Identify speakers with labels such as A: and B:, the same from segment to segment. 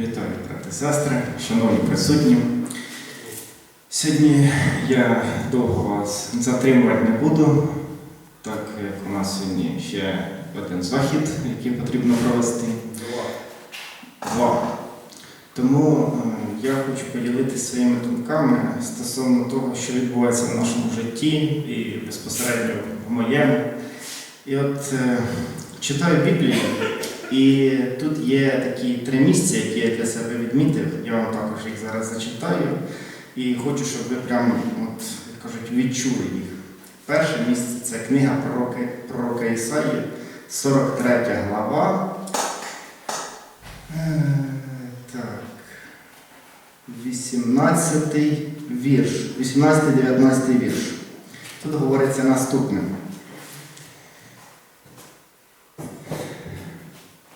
A: Вітаю, брати сестри, шановні присутні. Сьогодні я довго вас затримувати не буду, так як у нас сьогодні ще один захід, який потрібно провести. Два. Тому я хочу поділитися своїми думками стосовно того, що відбувається в нашому житті і безпосередньо в моєму. І от е, читаю Біблію, і тут є такі три місця, які я для себе відмітив. Я вам також їх зараз зачитаю. І хочу, щоб ви прямо, от, кажуть, відчули їх. Перше місце це книга пророка, пророка Ісаї, 43 глава. Е, Так. 18 вірш. 18-19 вірш. Тут говориться наступне.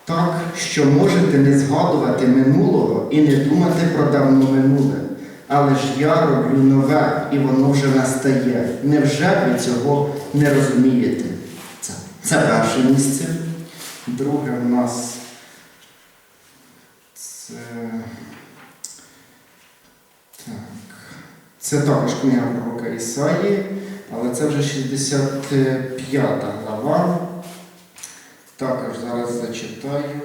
A: Так, що можете не згадувати минулого і не думати про давно минуле. Але ж я роблю нове, і воно вже настає. Невже ви цього не розумієте? Це, це перше місце. Друге в нас це. Так. Це також книга пророка Ісаї, але це вже 65 глава. Також зараз зачитаю.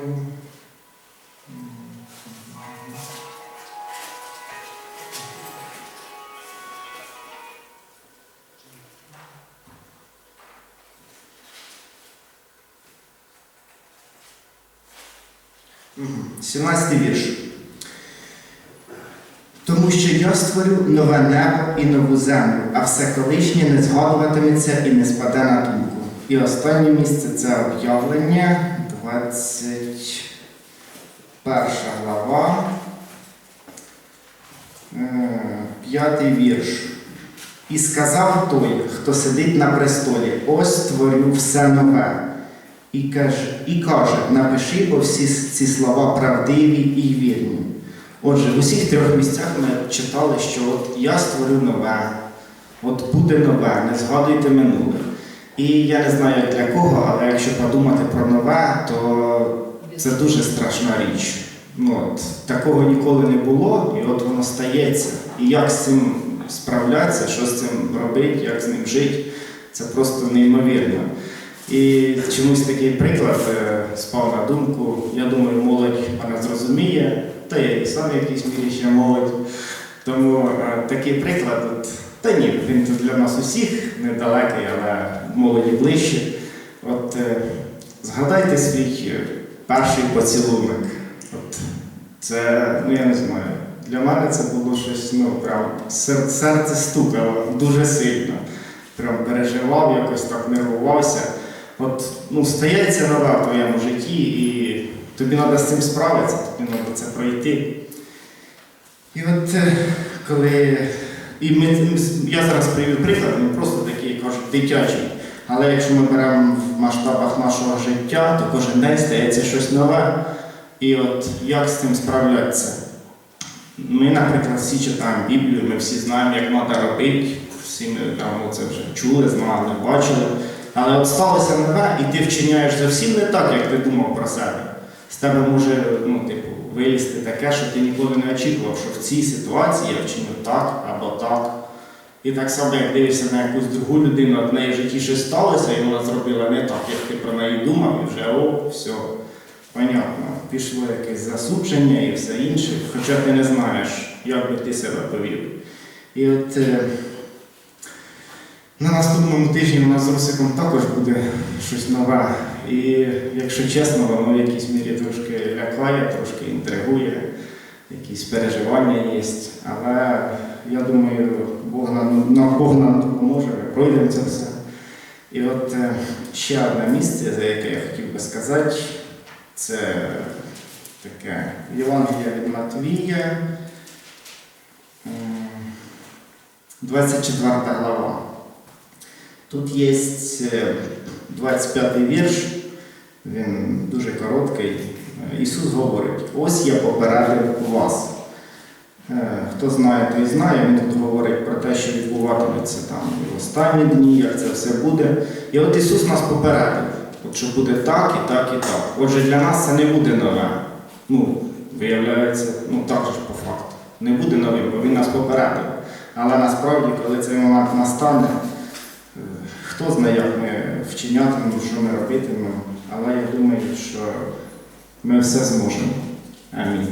A: 17 вірш. Тому що я створю нове небо і нову землю, а все колишнє не згадуватиметься і не спаде на думку. І останнє місце це об'явлення, 21 глава, е, п'ятий вірш. І сказав той, хто сидить на престолі, ось створю все нове. І каже, і каже, напиши, бо всі ці слова правдиві і вірні. Отже, в усіх трьох місцях ми читали, що от я створю нове, от буде нове, не згадуйте минуле. І я не знаю для кого, але якщо подумати про нове, то це дуже страшна річ. Ну, от, такого ніколи не було, і от воно стається. І як з цим справлятися, що з цим робити, як з ним жити, це просто неймовірно. І чомусь такий приклад е, спав на думку. Я думаю, молодь мене зрозуміє, та я і сам в якійсь мірі ще молодь. Тому е, такий приклад, от, та ні, він тут для нас усіх недалекий, але молоді ближче. От е, згадайте свій перший поцілунок. От, це, ну я не знаю, для мене це було щось, ну, прям серце стукало дуже сильно. Прям переживав, якось так нервувався. От, ну, стається нове в твоєму житті, і тобі треба з цим справитися, тобі треба це пройти. І от е, коли. І ми, я зараз привів приклад, він просто такий кажуть, дитячий. Але якщо ми беремо в масштабах нашого життя, то кожен день стається щось нове. І от як з цим справлятися? Ми, наприклад, всі читаємо Біблію, ми всі знаємо, як треба робити, всі ми давно це вже чули, знали, бачили. Але от сталося нове, і ти вчиняєш зовсім не так, як ти думав про себе. З тебе може ну, типу, вилізти таке, що ти ніколи не очікував, що в цій ситуації я вчиню так або так. І так само, як дивишся на якусь другу людину, в неї в житті щось сталося, і вона зробила не так, як ти про неї думав, і вже о, все, понятно, пішло якесь засудження і все інше, хоча ти не знаєш, як би ти себе повів. І от е, на наступному тижні у нас з Русиком також буде щось нове. І якщо чесно, воно в якійсь мірі трошки лякає, трошки інтригує, якісь переживання є. Але я думаю, Бог нам, Бог нам допоможе, ми пройдемо це все. І от е, ще одне місце, за яке я хотів би сказати, це таке Євангелія від Матвія, 24 глава. Тут є 25 вірш, він дуже короткий. Ісус говорить: ось я попередив вас. Е, Хто знає, той знає, він тут говорить про те, що відбуватиметься там в останні дні, як це все буде. І от Ісус нас попередив, от що буде так і так і так. Отже, для нас це не буде нове. Ну, виявляється, ну так же по факту. Не буде новим, бо він нас попередив. Але насправді, коли цей момент настане, е, хто знає, як ми вчинятимемо, що ми робитимемо. Але я думаю, що ми все зможемо. Амінь.